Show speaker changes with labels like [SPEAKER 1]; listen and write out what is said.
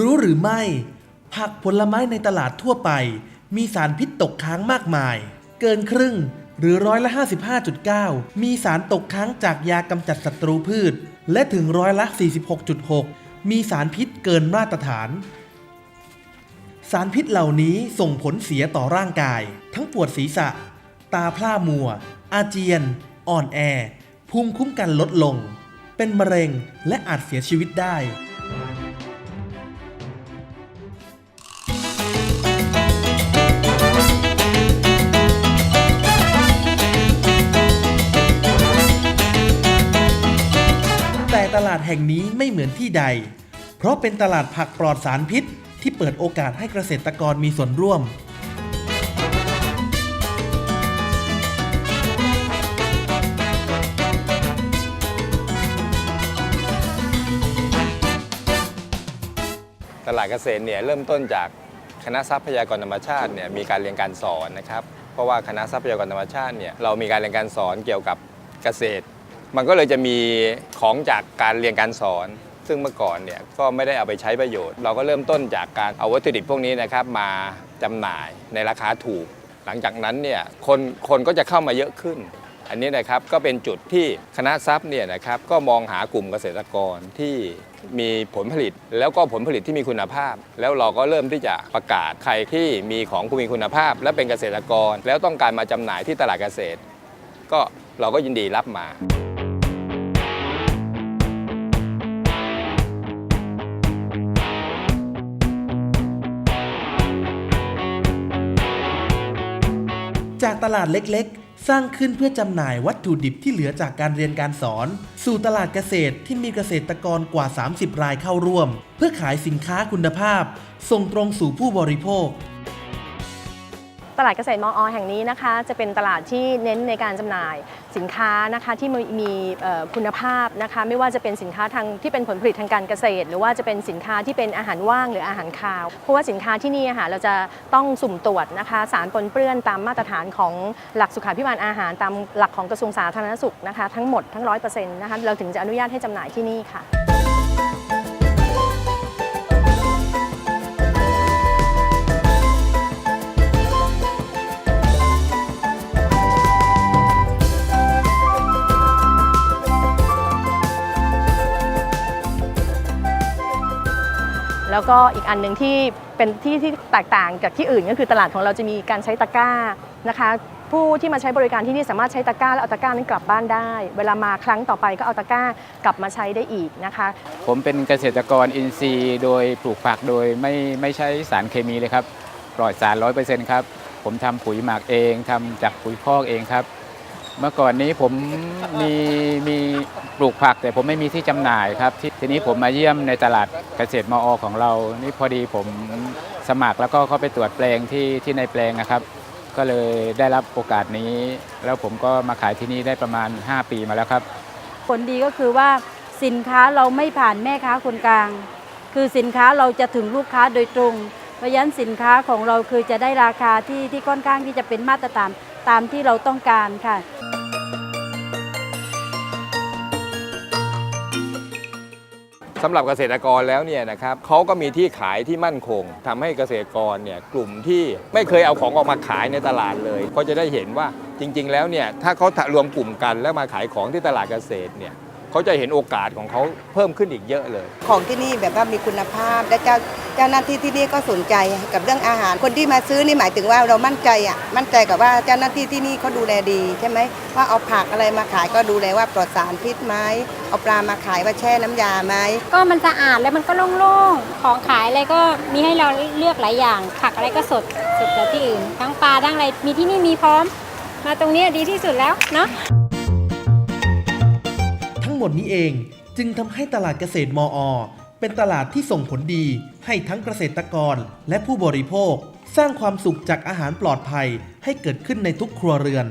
[SPEAKER 1] รู้หรือไม่ ผักผลไม้ในตลาดทั่วไป มีสารพิษตกค้างมากมาย เกินครึ่งหรือร้อยละ55.9 มีสารตกค้างจากยากำจัดศัตรูพืช และถึงร้อยละ 46.6 มีสารพิษเกินมาตรฐาน สารพิษเหล่านี้ส่งผลเสียต่อร่างกาย ทั้งปวดศีรษะ ตาพร่ามัว อาเจียน อ่อนแอ ภูมิคุ้มกันลดลง เป็นมะเร็งและอาจเสียชีวิตได้แต่ตลาดแห่งนี้ไม่เหมือนที่ใด เพราะเป็นตลาดผักปลอดสารพิษ ที่เปิดโอกาสให้เกษตรกรมีส่วนร่วม
[SPEAKER 2] ตลาดเกษตรเนี่ยเริ่มต้นจากคณะทรัพยากรธรรมชาติเนี่ยมีการเรียนการสอนนะครับ เพราะว่าคณะทรัพยากรธรรมชาติเนี่ยเรามีการเรียนการสอนเกี่ยวกับเกษตร มันก็เลยจะมีของจากการเรียนการสอน ซึ่งเมื่อก่อนเนี่ยก็ไม่ได้เอาไปใช้ประโยชน์ เราก็เริ่มต้นจากการเอาวัตถุดิบพวกนี้นะครับมาจำหน่ายในราคาถูก หลังจากนั้นเนี่ยคนคนก็จะเข้ามาเยอะขึ้น อันนี้นะครับก็เป็นจุดที่คณะทรัพย์เนี่ยนะครับก็มองหากลุ่มเกษตรกรที่มีผลผลิต แล้วก็ผลผลิตที่มีคุณภาพ แล้วเราก็เริ่มที่จะประกาศใครที่มีของผู้มีคุณภาพ และเป็นเกษตรกร แล้วต้องการมาจำหน่ายที่ตลาดเกษตร ก็เราก็ยินดีรับมา
[SPEAKER 1] จากตลาดเล็ก สร้างขึ้นเพื่อจำหน่ายวัตถุดิบที่เหลือจากการเรียนการสอน สู่ตลาดเกษตรที่มีเกษตรกรกว่า 30 รายเข้าร่วม เพื่อขายสินค้าคุณภาพ ส่งตรงสู่ผู้บริโภค
[SPEAKER 3] ตลาดเกษตรมอแห่งนี้นะคะจะเป็นตลาดที่เน้นในการจำหน่ายสินค้านะคะที่มีคุณภาพนะคะไม่ว่าจะเป็นสินค้าทางที่เป็นผลผลิตทางการเกษตร หรือว่าจะเป็นสินค้าที่เป็นอาหารว่างหรืออาหารคาว เพราะว่าสินค้าที่นี่ค่ะเราจะต้องสุ่มตรวจนะคะสารปนเปื้อนตามมาตรฐานของหลักสุขาภิบาลอาหารตามหลักของกระทรวงสาธารณสุขนะคะทั้งหมดทั้งร้อยเปอร์เซ็นต์นะคะเราถึงจะอนุญาตให้จำหน่ายที่นี่ค่ะ แล้วก็อีกอันหนึ่งที่เป็นที่ที่แตกต่างจากที่อื่น ก็คือตลาดของเราจะมีการใช้ตะกร้านะคะ ผู้ที่มาใช้บริการที่นี่สามารถใช้ตะกร้าแล้วเอาตะกร้านั้นกลับบ้านได้ เวลามาครั้งต่อไปก็เอาตะกร้ากลับมาใช้ได้อีกนะคะ
[SPEAKER 4] ผมเป็นเกษตรกรอินทรีย์ โดยปลูกผักโดยไม่ไม่ใช้สารเคมีเลยครับปลอดสารร้อยเปอร์เซ็นต์ครับผมทำปุ๋ยหมักเองทำจากปุ๋ยคอกเองครับ เมื่อก่อนนี้ผมมีมีปลูกผัก แต่ผมไม่มีที่จำหน่ายครับททีนี้ผมมาเยี่ยมในตลาดเกษตรมอของเรา นี่พอดีผมสมัครแล้วก็เข้าไปตรวจแปลงที่ที่ในแปลงนะครับ ก็เลยได้รับโอกาสนี้ แล้วผมก็มาขายที่นี่ได้ประมาณ 5 ปีมาแล้วครับ
[SPEAKER 5] ผลดีก็คือว่าสินค้าเราไม่ผ่านแม่ค้าคนกลาง คือสินค้าเราจะถึงลูกค้าโดยตรงเพราะฉะนั้นสินค้าของเราคือจะได้ราคาที่ที่ค่อนข้างที่จะเป็นมาตรฐาน ตามที่เราต้องการค่ะ
[SPEAKER 2] สำหรับเกษตรกรแล้วเนี่ยนะครับเขาก็มีที่ขายที่มั่นคงทำให้เกษตรกรเนี่ยกลุ่มที่ไม่เคยเอาของออกมาขายในตลาดเลยเขาจะได้เห็นว่าจริง ๆ แล้วเนี่ยถ้าเขารวมกลุ่มกันแล้วมาขายของที่ตลาดเกษตรเนี่ย เขาจะเห็นโอกาสของเขาเพิ่มขึ้นอีกเยอะเลย
[SPEAKER 6] ของที่นี่แบบว่ามีคุณภาพและเจ้าเจ้าหน้าที่ที่นี่ก็สนใจกับเรื่องอาหาร คนที่มาซื้อนี่หมายถึงว่าเรามั่นใจอะมั่นใจกับว่าเจ้าหน้าที่ที่นี่เขาดูแลดีใช่ไหมว่าเอาผักอะไรมาขายก็ดูแลว่าปลอดสารพิษไหมเอาปลามาขายว่าแช่น้ำยาไหม
[SPEAKER 7] ก็มันสะอาดแล้วมันก็โล่งๆของขายอะไรก็มีให้เราเลือกหลายอย่างผักอะไรก็สดสดกว่าที่อื่นทั้งปลาทั้งอะไรมีที่นี่มีพร้อม มาตรงนี้ดีที่สุดแล้วเนาะ
[SPEAKER 1] ทั้ง หมดนี้เองจึงทำให้ตลาดเกษตรมอ เป็นตลาดที่ส่งผลดีให้ทั้งเกษตรกรและผู้บริโภค สร้างความสุขจากอาหารปลอดภัยให้เกิดขึ้นในทุกครัวเรือน